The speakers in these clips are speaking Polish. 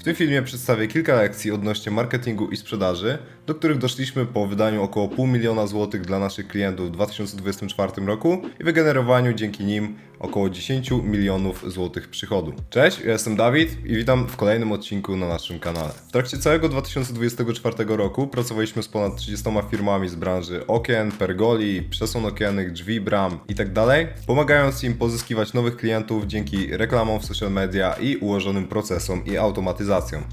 W tym filmie przedstawię kilka lekcji odnośnie marketingu i sprzedaży, do których doszliśmy po wydaniu około pół miliona złotych dla naszych klientów w 2024 roku i wygenerowaniu dzięki nim około 10 milionów złotych przychodu. Cześć, ja jestem Dawid i witam w kolejnym odcinku na naszym kanale. W trakcie całego 2024 roku pracowaliśmy z ponad 30 firmami z branży okien, pergoli, przesłon okiennych, drzwi, bram itd., pomagając im pozyskiwać nowych klientów dzięki reklamom w social media i ułożonym procesom i automatyzacjom.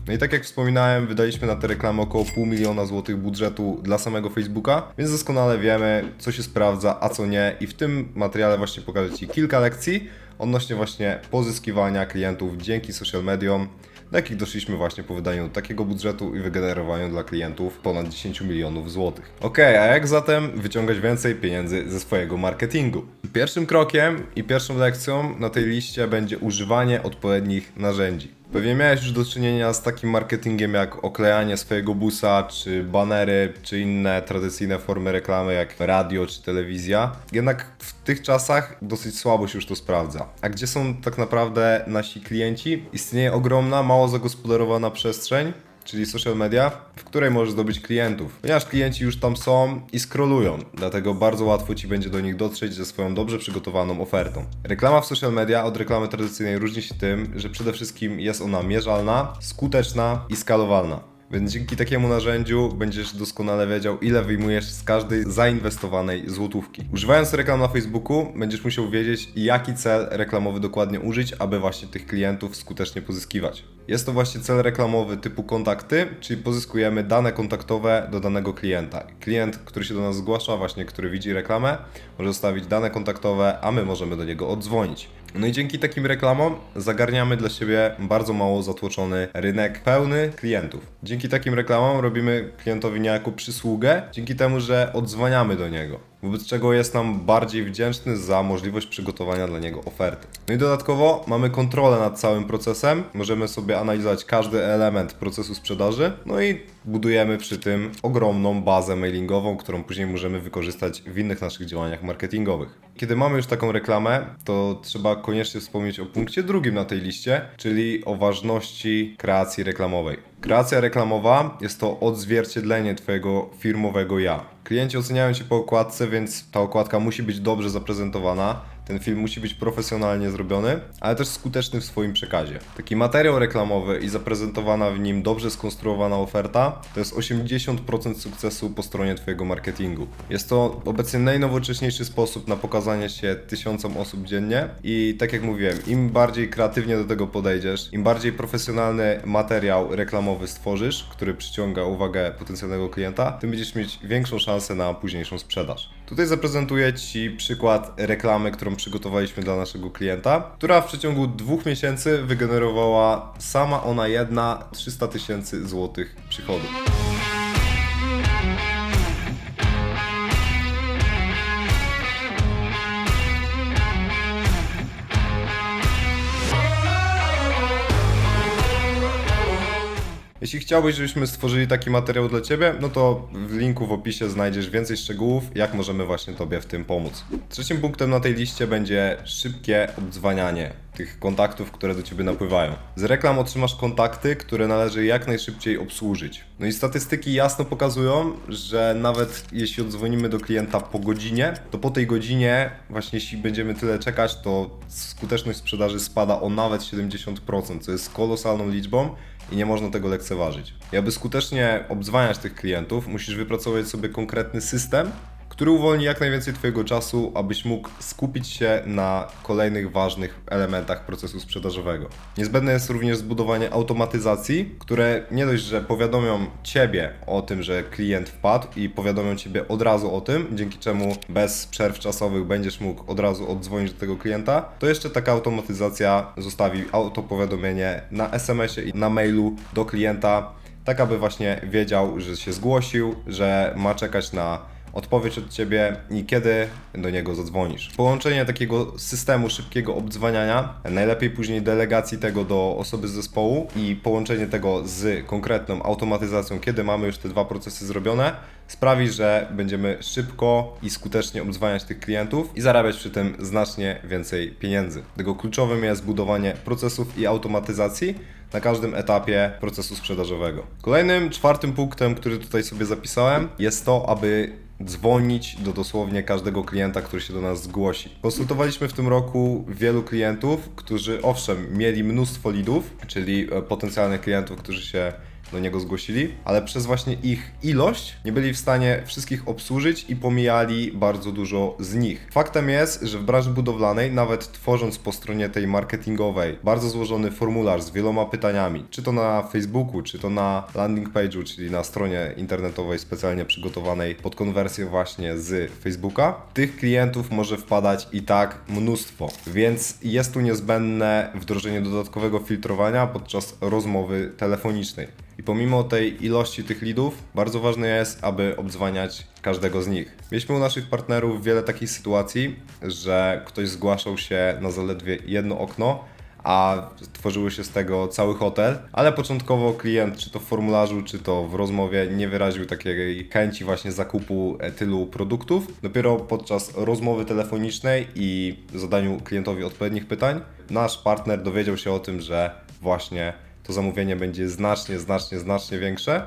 No i tak jak wspominałem, wydaliśmy na te reklamy około pół miliona złotych budżetu dla samego Facebooka, więc doskonale wiemy, co się sprawdza, a co nie i w tym materiale właśnie pokażę Ci kilka lekcji odnośnie właśnie pozyskiwania klientów dzięki social mediom, do jakich doszliśmy właśnie po wydaniu takiego budżetu i wygenerowaniu dla klientów ponad 10 milionów złotych. Ok, a jak zatem wyciągać więcej pieniędzy ze swojego marketingu? Pierwszym krokiem i pierwszą lekcją na tej liście będzie używanie odpowiednich narzędzi. Pewnie miałeś już do czynienia z takim marketingiem jak oklejanie swojego busa, czy banery, czy inne tradycyjne formy reklamy jak radio czy telewizja. Jednak w tych czasach dosyć słabo się już to sprawdza. A gdzie są tak naprawdę nasi klienci? Istnieje ogromna, mało zagospodarowana przestrzeń, czyli social media, w której możesz zdobyć klientów. Ponieważ klienci już tam są i scrollują, dlatego bardzo łatwo Ci będzie do nich dotrzeć ze swoją dobrze przygotowaną ofertą. Reklama w social media od reklamy tradycyjnej różni się tym, że przede wszystkim jest ona mierzalna, skuteczna i skalowalna. Więc dzięki takiemu narzędziu będziesz doskonale wiedział, ile wyjmujesz z każdej zainwestowanej złotówki. Używając reklam na Facebooku, będziesz musiał wiedzieć, jaki cel reklamowy dokładnie użyć, aby właśnie tych klientów skutecznie pozyskiwać. Jest to właśnie cel reklamowy typu kontakty, czyli pozyskujemy dane kontaktowe do danego klienta. Klient, który się do nas zgłasza, właśnie który widzi reklamę, może zostawić dane kontaktowe, a my możemy do niego oddzwonić. No i dzięki takim reklamom zagarniamy dla siebie bardzo mało zatłoczony rynek pełny klientów. Dzięki takim reklamom robimy klientowi niejako przysługę, dzięki temu, że odzwaniamy do niego. Wobec czego jest nam bardziej wdzięczny za możliwość przygotowania dla niego oferty. No i dodatkowo mamy kontrolę nad całym procesem, możemy sobie analizować każdy element procesu sprzedaży, no i budujemy przy tym ogromną bazę mailingową, którą później możemy wykorzystać w innych naszych działaniach marketingowych. Kiedy mamy już taką reklamę, to trzeba koniecznie wspomnieć o punkcie drugim na tej liście, czyli o ważności kreacji reklamowej. Kreacja reklamowa jest to odzwierciedlenie Twojego firmowego ja. Klienci oceniają Cię po okładce, więc ta okładka musi być dobrze zaprezentowana. Ten film musi być profesjonalnie zrobiony, ale też skuteczny w swoim przekazie. Taki materiał reklamowy i zaprezentowana w nim dobrze skonstruowana oferta to jest 80% sukcesu po stronie Twojego marketingu. Jest to obecnie najnowocześniejszy sposób na pokazanie się tysiącom osób dziennie i tak jak mówiłem, im bardziej kreatywnie do tego podejdziesz, im bardziej profesjonalny materiał reklamowy stworzysz, który przyciąga uwagę potencjalnego klienta, tym będziesz mieć większą szansę na późniejszą sprzedaż. Tutaj zaprezentuję Ci przykład reklamy, którą przygotowaliśmy dla naszego klienta, która w przeciągu dwóch miesięcy wygenerowała sama ona jedna 300 tysięcy złotych przychodu. Jeśli chciałbyś, żebyśmy stworzyli taki materiał dla Ciebie, no to w linku w opisie znajdziesz więcej szczegółów, jak możemy właśnie Tobie w tym pomóc. Trzecim punktem na tej liście będzie szybkie obdzwanianie tych kontaktów, które do Ciebie napływają. Z reklam otrzymasz kontakty, które należy jak najszybciej obsłużyć. No i statystyki jasno pokazują, że nawet jeśli odzwonimy do klienta po godzinie, to po tej godzinie, właśnie jeśli będziemy tyle czekać, to skuteczność sprzedaży spada o nawet 70%, co jest kolosalną liczbą i nie można tego lekceważyć. I aby skutecznie obdzwaniać tych klientów, musisz wypracować sobie konkretny system, który uwolni jak najwięcej Twojego czasu, abyś mógł skupić się na kolejnych ważnych elementach procesu sprzedażowego. Niezbędne jest również zbudowanie automatyzacji, które nie dość, że powiadomią Ciebie o tym, że klient wpadł i powiadomią Ciebie od razu o tym, dzięki czemu bez przerw czasowych będziesz mógł od razu oddzwonić do tego klienta, to jeszcze taka automatyzacja zostawi autopowiadomienie na SMS-ie i na mailu do klienta, tak aby właśnie wiedział, że się zgłosił, że ma czekać na odpowiedź od Ciebie i kiedy do niego zadzwonisz. Połączenie takiego systemu szybkiego obdzwaniania, najlepiej później delegacji tego do osoby z zespołu i połączenie tego z konkretną automatyzacją, kiedy mamy już te dwa procesy zrobione, sprawi, że będziemy szybko i skutecznie obdzwaniać tych klientów i zarabiać przy tym znacznie więcej pieniędzy. Dlatego kluczowym jest budowanie procesów i automatyzacji, na każdym etapie procesu sprzedażowego. Kolejnym, czwartym punktem, który tutaj sobie zapisałem, jest to, aby dzwonić do dosłownie każdego klienta, który się do nas zgłosi. Konsultowaliśmy w tym roku wielu klientów, którzy owszem mieli mnóstwo leadów, czyli e, potencjalnych klientów, którzy się do niego zgłosili, ale przez właśnie ich ilość nie byli w stanie wszystkich obsłużyć i pomijali bardzo dużo z nich. Faktem jest, że w branży budowlanej, nawet tworząc po stronie tej marketingowej bardzo złożony formularz z wieloma pytaniami, czy to na Facebooku, czy to na landing page'u, czyli na stronie internetowej specjalnie przygotowanej pod konwersję właśnie z Facebooka, tych klientów może wpadać i tak mnóstwo, więc jest tu niezbędne wdrożenie dodatkowego filtrowania podczas rozmowy telefonicznej. I pomimo tej ilości tych leadów, bardzo ważne jest, aby obdzwaniać każdego z nich. Mieliśmy u naszych partnerów wiele takich sytuacji, że ktoś zgłaszał się na zaledwie jedno okno, a tworzyły się z tego cały hotel, ale początkowo klient, czy to w formularzu, czy to w rozmowie, nie wyraził takiej chęci właśnie zakupu e, tylu produktów. Dopiero podczas rozmowy telefonicznej i zadaniu klientowi odpowiednich pytań, nasz partner dowiedział się o tym, że właśnie to zamówienie będzie znacznie, znacznie, znacznie większe.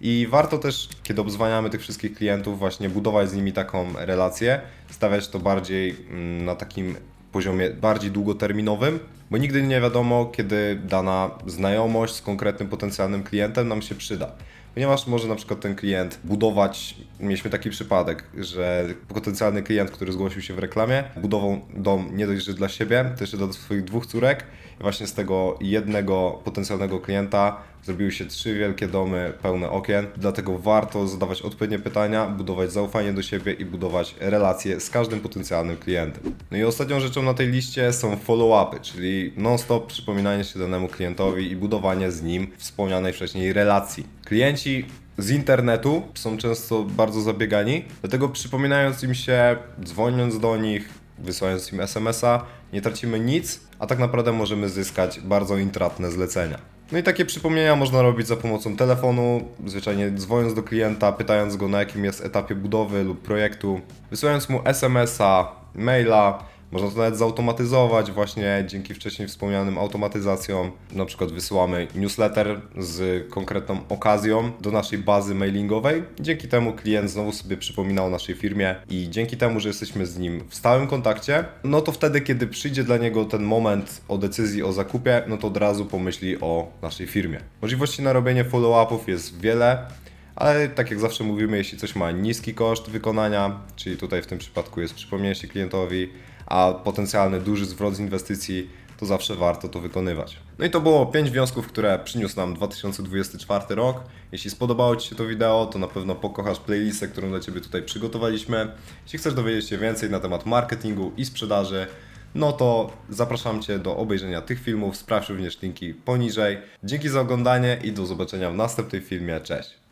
I warto też, kiedy obzwaniamy tych wszystkich klientów, właśnie budować z nimi taką relację, stawiać to bardziej mm, na takim poziomie bardziej długoterminowym, bo nigdy nie wiadomo, kiedy dana znajomość z konkretnym potencjalnym klientem nam się przyda. Ponieważ może na przykład ten klient budować, mieliśmy taki przypadek, że potencjalny klient, który zgłosił się w reklamie, budował dom nie dość, że dla siebie, też dla swoich dwóch córek. I właśnie z tego jednego potencjalnego klienta zrobiły się trzy wielkie domy pełne okien. Dlatego warto zadawać odpowiednie pytania, budować zaufanie do siebie i budować relacje z każdym potencjalnym klientem. No i ostatnią rzeczą na tej liście są follow-upy, czyli non-stop przypominanie się danemu klientowi i budowanie z nim wspomnianej wcześniej relacji. Klienci z internetu są często bardzo zabiegani, dlatego przypominając im się, dzwoniąc do nich, wysyłając im SMS-a, nie tracimy nic, a tak naprawdę możemy zyskać bardzo intratne zlecenia. No i takie przypomnienia można robić za pomocą telefonu, zwyczajnie dzwoniąc do klienta, pytając go na jakim jest etapie budowy lub projektu, wysyłając mu SMS-a, maila, można to nawet zautomatyzować właśnie dzięki wcześniej wspomnianym automatyzacjom. Na przykład wysyłamy newsletter z konkretną okazją do naszej bazy mailingowej. Dzięki temu klient znowu sobie przypomina o naszej firmie i dzięki temu, że jesteśmy z nim w stałym kontakcie, no to wtedy, kiedy przyjdzie dla niego ten moment o decyzji o zakupie, no to od razu pomyśli o naszej firmie. Możliwości na robienie follow-upów jest wiele. Ale tak jak zawsze mówimy, jeśli coś ma niski koszt wykonania, czyli tutaj w tym przypadku jest przypomnienie klientowi, a potencjalny duży zwrot z inwestycji, to zawsze warto to wykonywać. No i to było 5 wniosków, które przyniósł nam 2024 rok. Jeśli spodobało Ci się to wideo, to na pewno pokochasz playlistę, którą dla Ciebie tutaj przygotowaliśmy. Jeśli chcesz dowiedzieć się więcej na temat marketingu i sprzedaży, no to zapraszam Cię do obejrzenia tych filmów. Sprawdź również linki poniżej. Dzięki za oglądanie i do zobaczenia w następnym filmie. Cześć!